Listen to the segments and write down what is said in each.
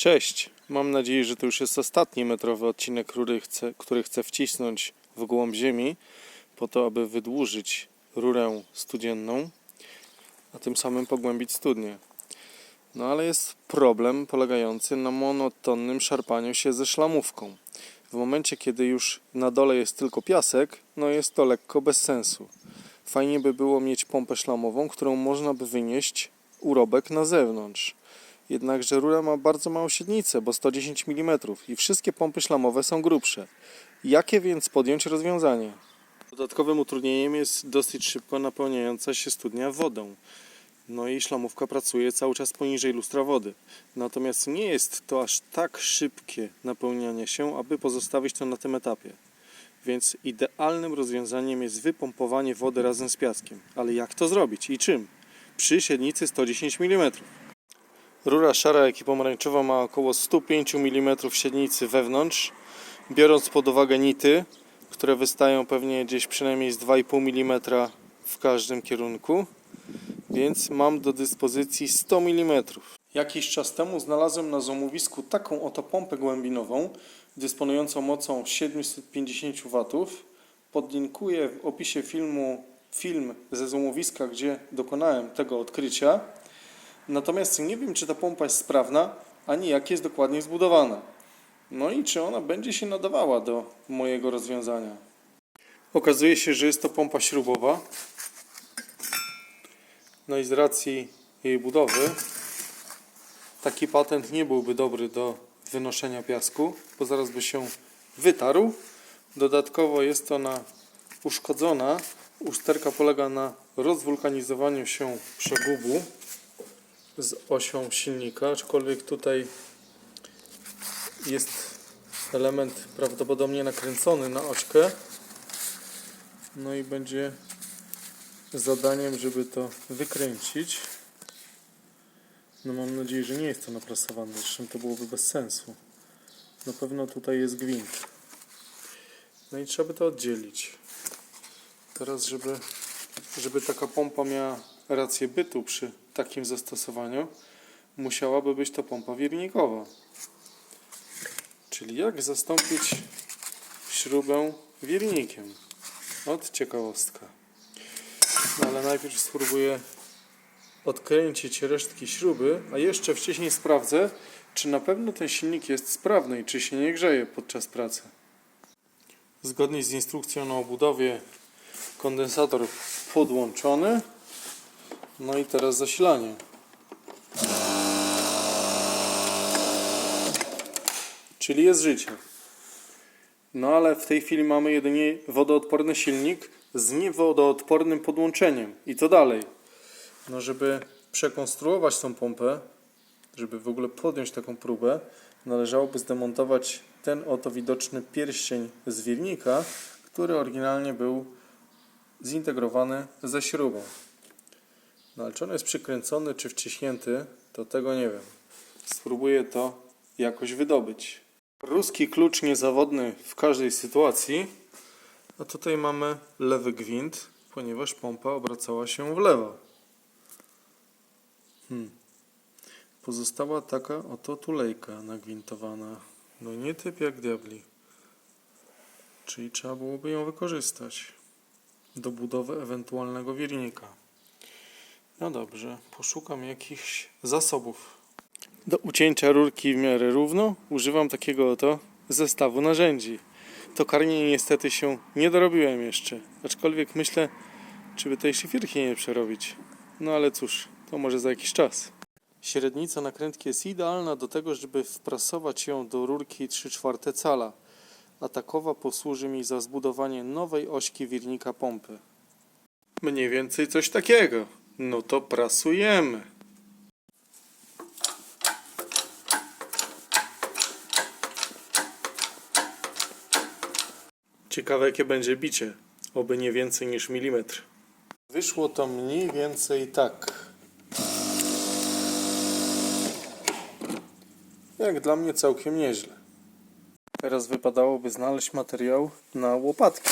Cześć, mam nadzieję, że to już jest ostatni metrowy odcinek, który chcę, który chcę wcisnąć w głąb ziemi, po to, aby wydłużyć rurę studzienną, a tym samym pogłębić studnię. No ale jest problem polegający na monotonnym szarpaniu się ze szlamówką. W momencie, kiedy już na dole jest tylko piasek, no jest to lekko bez sensu. Fajnie by było mieć pompę szlamową, którą można by wynieść urobek na zewnątrz. Jednakże rura ma bardzo małą średnicę, bo 110 mm i wszystkie pompy szlamowe są grubsze. Jakie więc podjąć rozwiązanie? Dodatkowym utrudnieniem jest dosyć szybko napełniająca się studnia wodą. No i szlamówka pracuje cały czas poniżej lustra wody. Natomiast nie jest to aż tak szybkie napełnianie się, aby pozostawić to na tym etapie. Więc idealnym rozwiązaniem jest wypompowanie wody razem z piaskiem. Ale jak to zrobić i czym? Przy średnicy 110 mm. Rura szara, jak i pomarańczowa ma około 105 mm średnicy wewnątrz. Biorąc pod uwagę nity, które wystają pewnie gdzieś przynajmniej z 2,5 mm w każdym kierunku, więc mam do dyspozycji 100 mm. Jakiś czas temu znalazłem na złomowisku taką oto pompę głębinową, dysponującą mocą 750 W. Podlinkuję w opisie filmu film ze złomowiska, gdzie dokonałem tego odkrycia. Natomiast nie wiem, czy ta pompa jest sprawna, ani jak jest dokładnie zbudowana. No i czy ona będzie się nadawała do mojego rozwiązania. Okazuje się, że jest to pompa śrubowa. No i z racji jej budowy taki patent nie byłby dobry do wynoszenia piasku, bo zaraz by się wytarł. Dodatkowo jest ona uszkodzona. Usterka polega na rozwulkanizowaniu się przegubu z osią silnika, aczkolwiek tutaj jest element prawdopodobnie nakręcony na ośkę. No i będzie zadaniem, żeby to wykręcić. No mam nadzieję, że nie jest to naprasowane, zresztą to byłoby bez sensu. Na pewno tutaj jest gwint. No i trzeba by to oddzielić. Teraz, żeby, żeby taka pompa miała rację bytu przy takim zastosowaniu, musiałaby być to pompa wirnikowa. Czyli jak zastąpić śrubę wirnikiem? Od ciekawostka. No ale najpierw spróbuję odkręcić resztki śruby, a jeszcze wcześniej sprawdzę, czy na pewno ten silnik jest sprawny i czy się nie grzeje podczas pracy. Zgodnie z instrukcją o budowie kondensator podłączony. No i teraz zasilanie. Czyli jest życie. No ale w tej chwili mamy jedynie wodoodporny silnik z niewodoodpornym podłączeniem. I co dalej? No żeby przekonstruować tą pompę, żeby w ogóle podjąć taką próbę, należałoby zdemontować ten oto widoczny pierścień z wirnika, który oryginalnie był zintegrowany ze śrubą. No ale czy on jest przykręcony czy wciśnięty, to tego nie wiem. Spróbuję to jakoś wydobyć. Ruski klucz niezawodny w każdej sytuacji. A tutaj mamy lewy gwint, ponieważ pompa obracała się w lewo. Hmm. Pozostała taka oto tulejka nagwintowana. No nie typ jak diabli. Czyli trzeba byłoby ją wykorzystać do budowy ewentualnego wirnika. No dobrze, poszukam jakichś zasobów. Do ucięcia rurki w miarę równo używam takiego oto zestawu narzędzi. Tokarnie niestety się nie dorobiłem jeszcze, aczkolwiek myślę, czy by tej szlifierki nie przerobić. No ale cóż, to może za jakiś czas. Średnica nakrętki jest idealna do tego, żeby wprasować ją do rurki 3 czwarte cala, a takowa posłuży mi za zbudowanie nowej ośki wirnika pompy. Mniej więcej coś takiego. No to prasujemy. Ciekawe jakie będzie bicie. Oby nie więcej niż milimetr. Wyszło to mniej więcej tak. Jak dla mnie całkiem nieźle. Teraz wypadałoby znaleźć materiał na łopatki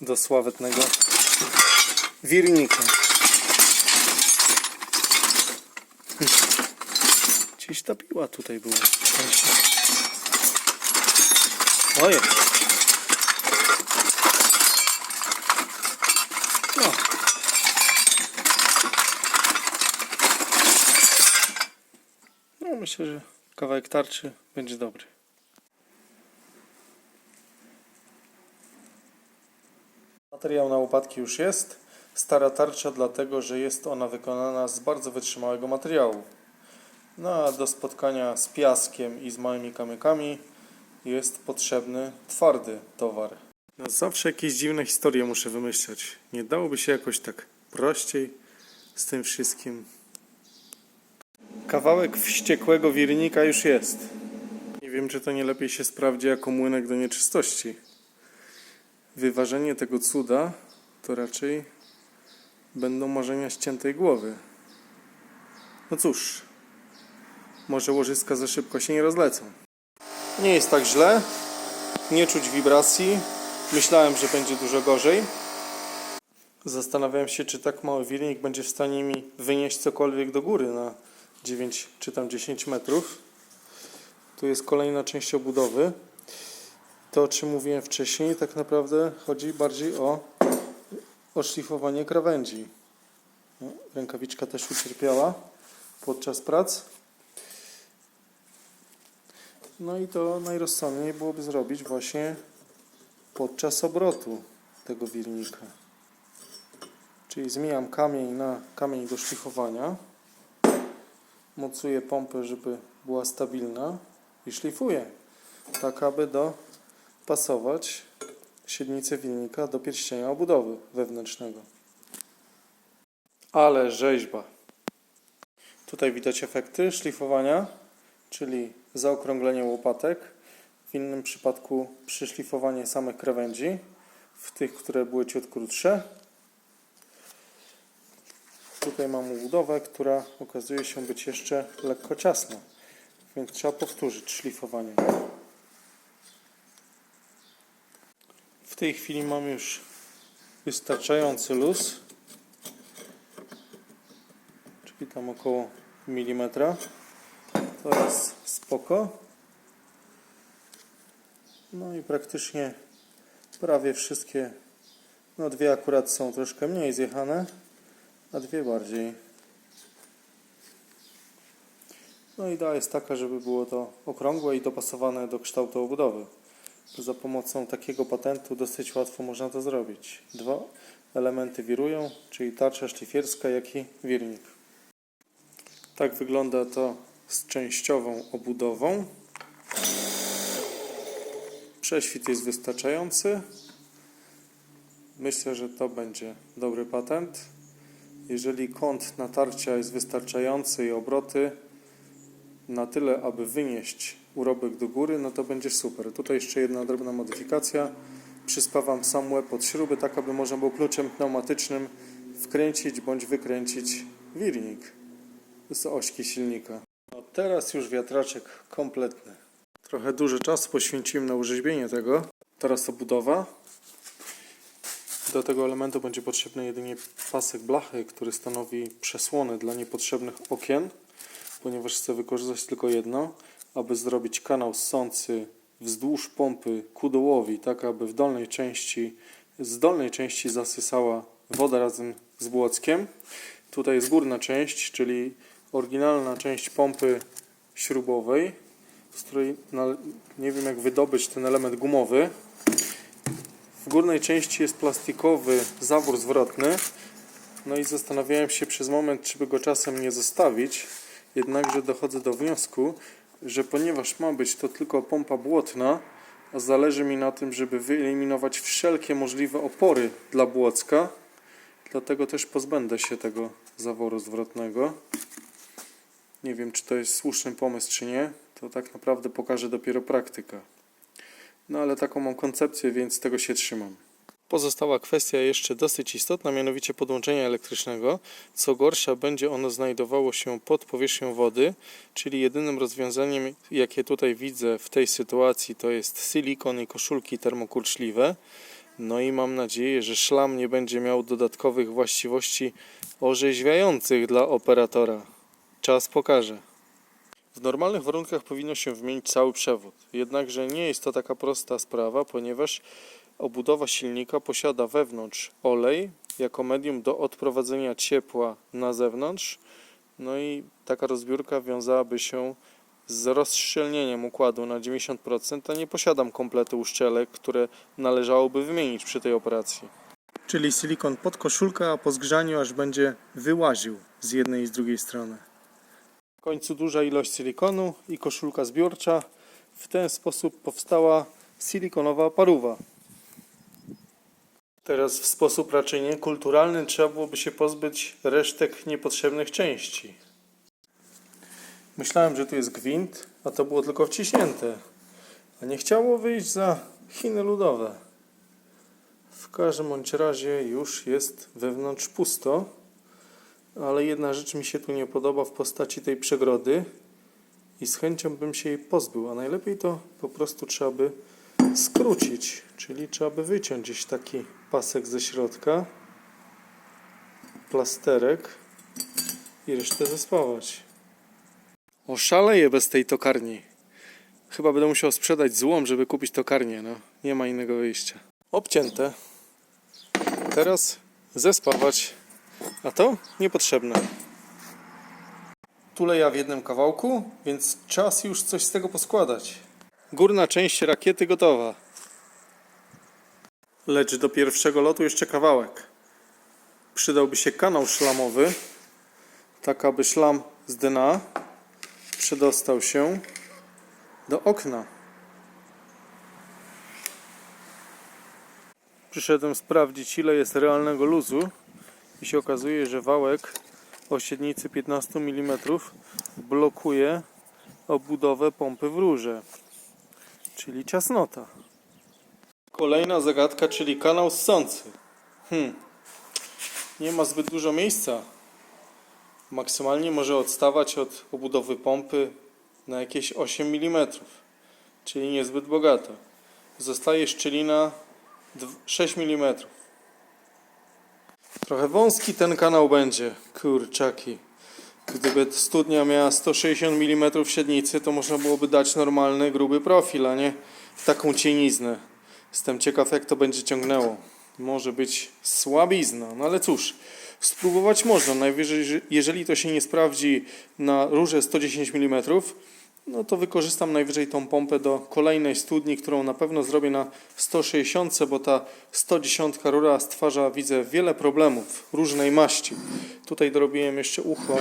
do sławetnego wirnika. Jakieś ta piła tutaj była. Oje. No. No myślę, że kawałek tarczy będzie dobry. Materiał na łopatki już jest. Stara tarcza dlatego, że jest ona wykonana z bardzo wytrzymałego materiału. No a do spotkania z piaskiem i z małymi kamykami jest potrzebny twardy towar. No zawsze jakieś dziwne historie muszę wymyślać. Nie dałoby się jakoś tak prościej z tym wszystkim. Kawałek wściekłego wirnika już jest. Nie wiem, czy to nie lepiej się sprawdzi jako młynek do nieczystości. Wyważenie tego cuda to raczej będą marzenia ściętej głowy. No cóż, może łożyska za szybko się nie rozlecą. Nie jest tak źle, nie czuć wibracji. Myślałem, że będzie dużo gorzej. Zastanawiałem się, czy tak mały wirnik będzie w stanie mi wynieść cokolwiek do góry na 9 czy tam 10 metrów. Tu jest kolejna część obudowy. To, o czym mówiłem wcześniej, tak naprawdę chodzi bardziej o oszlifowanie krawędzi. No, Rękawiczka też ucierpiała podczas prac. No i to najrozsądniej byłoby zrobić właśnie podczas obrotu tego wirnika. Czyli zmieniam kamień na kamień do szlifowania. Mocuję pompę, żeby była stabilna i szlifuję, tak aby dopasować średnicę wilnika do pierścienia obudowy wewnętrznego. Ale rzeźba. Tutaj widać efekty szlifowania, czyli zaokrąglenie łopatek. W innym przypadku przyszlifowanie samych krawędzi, w tych, które były ciut krótsze. Tutaj mam budowę, która okazuje się być jeszcze lekko ciasna, więc trzeba powtórzyć szlifowanie. Tej chwili mam już wystarczający luz, czyli tam około milimetra. To jest spoko. No i praktycznie prawie wszystkie, no dwie akurat są troszkę mniej zjechane, a dwie bardziej. No idea jest taka, żeby było to okrągłe i dopasowane do kształtu obudowy. Za pomocą takiego patentu dosyć łatwo można to zrobić. Dwa elementy wirują, czyli tarcza szlifierska, jak i wirnik. Tak wygląda to z częściową obudową. Prześwit jest wystarczający. Myślę, że to będzie dobry patent. Jeżeli kąt natarcia jest wystarczający i obroty na tyle, aby wynieść urobek do góry, no to będzie super. Tutaj jeszcze jedna drobna modyfikacja. Przyspawam sam łeb od śruby, tak aby można było kluczem pneumatycznym wkręcić bądź wykręcić wirnik z ośki silnika. No teraz już wiatraczek kompletny. Trochę duży czas poświęciłem na urzeźbienie tego. Teraz obudowa. Do tego elementu będzie potrzebny jedynie pasek blachy, który stanowi przesłony dla niepotrzebnych okien, ponieważ chcę wykorzystać tylko jedno, aby zrobić kanał ssący wzdłuż pompy ku dołowi, tak aby w dolnej części, z dolnej części zasysała woda razem z błockiem. Tutaj jest górna część, czyli oryginalna część pompy śrubowej, z której nie wiem jak wydobyć ten element gumowy. W górnej części jest plastikowy zawór zwrotny. No i zastanawiałem się przez moment, czy by go czasem nie zostawić. Jednakże dochodzę do wniosku, że ponieważ ma być to tylko pompa błotna, a zależy mi na tym, żeby wyeliminować wszelkie możliwe opory dla błocka, dlatego też pozbędę się tego zaworu zwrotnego. Nie wiem, czy to jest słuszny pomysł, czy nie. To tak naprawdę pokaże dopiero praktyka. No ale taką mam koncepcję, więc tego się trzymam. Pozostała kwestia jeszcze dosyć istotna, mianowicie podłączenia elektrycznego. Co gorsza, będzie ono znajdowało się pod powierzchnią wody, czyli jedynym rozwiązaniem, jakie tutaj widzę w tej sytuacji, to jest silikon i koszulki termokurczliwe. No i mam nadzieję, że szlam nie będzie miał dodatkowych właściwości orzeźwiających dla operatora. Czas pokaże. W normalnych warunkach powinno się wymienić cały przewód. Jednakże nie jest to taka prosta sprawa, ponieważ obudowa silnika posiada wewnątrz olej jako medium do odprowadzenia ciepła na zewnątrz. No i taka rozbiórka wiązałaby się z rozszczelnieniem układu na 90%, a nie posiadam kompletu uszczelek, które należałoby wymienić przy tej operacji. Czyli silikon pod koszulkę, a po zgrzaniu aż będzie wyłaził z jednej i z drugiej strony. W końcu duża ilość silikonu i koszulka zbiorcza. W ten sposób powstała silikonowa paruwa. Teraz w sposób raczej niekulturalny trzeba byłoby się pozbyć resztek niepotrzebnych części. Myślałem, że tu jest gwint, a to było tylko wciśnięte. A nie chciało wyjść za Chiny ludowe. W każdym bądź razie już jest wewnątrz pusto, ale jedna rzecz mi się tu nie podoba w postaci tej przegrody i z chęcią bym się jej pozbył, a najlepiej to po prostu trzeba by skrócić, czyli trzeba by wyciąć gdzieś taki pasek ze środka, plasterek i resztę zespawać. Oszaleję bez tej tokarni. Chyba będę musiał sprzedać złom, żeby kupić tokarnię. No, nie ma innego wyjścia. Obcięte. Teraz zespawać. A to niepotrzebne. Tuleja w jednym kawałku, więc czas już coś z tego poskładać. Górna część rakiety gotowa. Lecz do pierwszego lotu jeszcze kawałek. Przydałby się kanał szlamowy, tak aby szlam z dna przedostał się do okna. Przyszedłem sprawdzić ile jest realnego luzu i się okazuje, że wałek o średnicy 15 mm blokuje obudowę pompy w rurze, czyli ciasnota. Kolejna zagadka, czyli kanał ssący. Hmm. Nie ma zbyt dużo miejsca. Maksymalnie może odstawać od obudowy pompy na jakieś 8 mm, czyli niezbyt bogato. Zostaje szczelina dw- 6 mm. Trochę wąski ten kanał będzie, kurczaki. Gdyby studnia miała 160 mm średnicy, to można byłoby dać normalny, gruby profil, a nie taką cieniznę. Jestem ciekaw, jak to będzie ciągnęło. Może być słabizna, no ale cóż, spróbować można. Najwyżej, że- jeżeli to się nie sprawdzi na rurze 110 mm, no to wykorzystam najwyżej tą pompę do kolejnej studni, którą na pewno zrobię na 160, bo ta 110 rura stwarza, widzę, wiele problemów różnej maści. Tutaj dorobiłem jeszcze ucho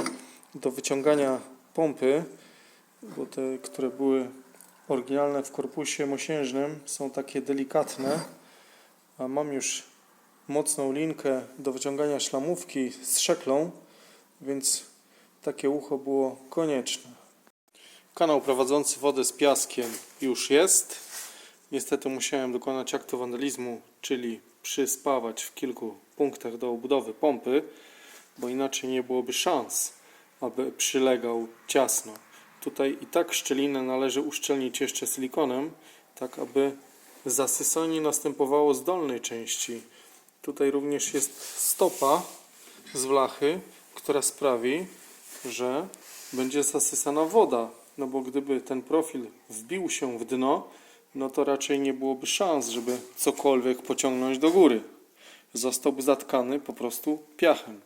do wyciągania pompy, bo te, które były oryginalne w korpusie mosiężnym, są takie delikatne, a mam już mocną linkę do wyciągania szlamówki z szeklą, więc takie ucho było konieczne. Kanał prowadzący wodę z piaskiem już jest. Niestety musiałem dokonać aktu wandalizmu, czyli przyspawać w kilku punktach do obudowy pompy, bo inaczej nie byłoby szans, aby przylegał ciasno. Tutaj i tak szczelinę należy uszczelnić jeszcze silikonem, tak aby zasysanie następowało z dolnej części. Tutaj również jest stopa z blachy, która sprawi, że będzie zasysana woda. No bo gdyby ten profil wbił się w dno, no to raczej nie byłoby szans, żeby cokolwiek pociągnąć do góry. Zostałby zatkany po prostu piachem.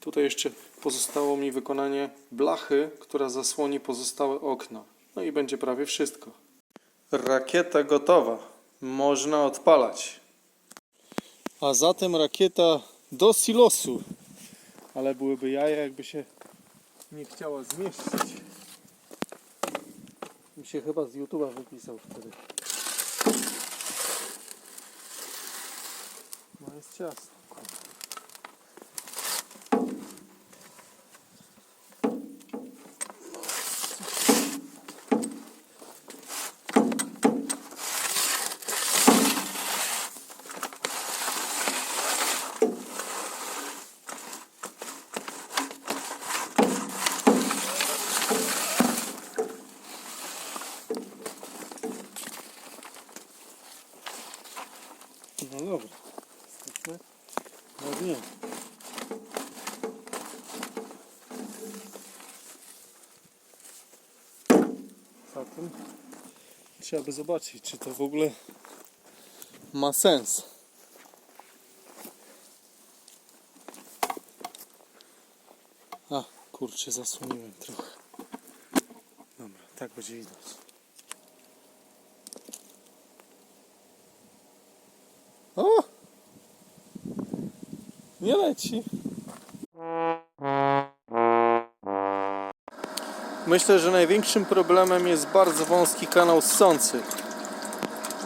Tutaj jeszcze pozostało mi wykonanie blachy, która zasłoni pozostałe okna. No i będzie prawie wszystko. Rakieta gotowa. Można odpalać. A zatem rakieta do silosu. Ale byłyby jaja, jakby się nie chciała zmieścić. Mi się chyba z YouTube'a wypisał wtedy. No jest ciasno. No dobra. Jesteśmy na dnie. Trzeba by zobaczyć, czy to w ogóle ma sens. A, kurczę, zasłoniłem trochę. Dobra, tak będzie widać. Nie leci. Myślę, że największym problemem jest bardzo wąski kanał ssący.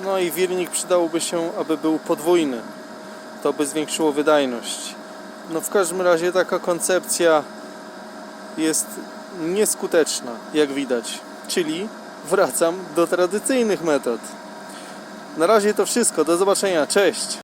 No i wirnik przydałoby się, aby był podwójny. To by zwiększyło wydajność. No w każdym razie taka koncepcja jest nieskuteczna, jak widać. Czyli wracam do tradycyjnych metod. Na razie to wszystko. Do zobaczenia. Cześć!